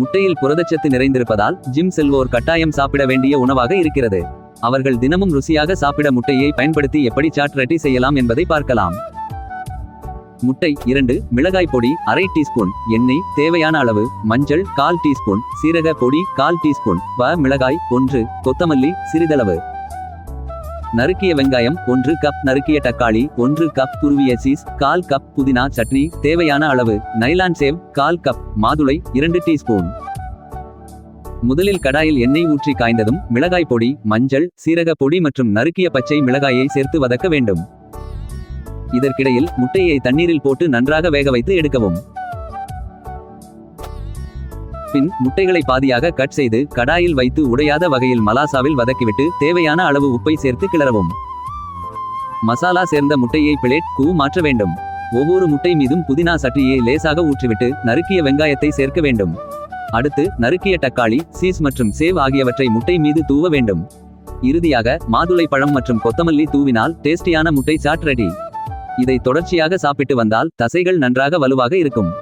முட்டையில் புரதச்சத்து நிறைந்திருப்பதால் ஜிம் செல்வோர் கட்டாயம் சாப்பிட வேண்டிய உணவாக இருக்கிறது. அவர்கள் தினமும் ருசியாக சாப்பிட முட்டையை பயன்படுத்தி எப்படி சாட் ரெட்டி செய்யலாம் என்பதை பார்க்கலாம். முட்டை இரண்டு மிளகாய் பொடி அரை டீஸ்பூன் எண்ணெய் தேவையான அளவு மஞ்சள் கால் டீஸ்பூன் சீரக பொடி கால் டீஸ்பூன் வ மிளகாய் ஒன்று கொத்தமல்லி சிறிதளவு. நறுக்கிய வெங்காயம் ஒன்று கப் நறுக்கிய தக்காளி ஒன்று கப் துருவிய சீஸ் கால் கப் புதினா சட்னி தேவையான அளவு நைலான் சேவ் கால் கப் மாதுளை இரண்டு டீஸ்பூன் முதலில் கடாயில் எண்ணெய் ஊற்றி காய்ந்ததும் மிளகாய் பொடி மஞ்சள் சீரக பொடி மற்றும் நறுக்கிய பச்சை மிளகாயை சேர்த்து வதக்க வேண்டும். இதற்கிடையில் முட்டையை தண்ணீரில் போட்டு நன்றாக வேக வைத்து எடுக்கவும். பின் முட்டைகளை பாதியாக கட் செய்து கடாயில் வைத்து உடையாத வகையில் மலாசாவில் வதக்கிவிட்டு தேவையான அளவு உப்பை சேர்த்து கிளறவும். மசாலா சேர்ந்த முட்டையை பிளேட் கூ மாற்ற வேண்டும். ஒவ்வொரு முட்டை மீதும் புதினா சட்டியை லேசாக ஊற்றிவிட்டு நறுக்கிய வெங்காயத்தை சேர்க்க வேண்டும். அடுத்து நறுக்கிய தக்காளி சீஸ் மற்றும் சேவ் ஆகியவற்றை முட்டை மீது தூவ வேண்டும். இறுதியாக மாதுளை பழம் மற்றும் கொத்தமல்லி தூவினால் டேஸ்டியான முட்டை சாட் ரெடி. இதை தொடர்ச்சியாக சாப்பிட்டு வந்தால் தசைகள் நன்றாக வலுவாக இருக்கும்.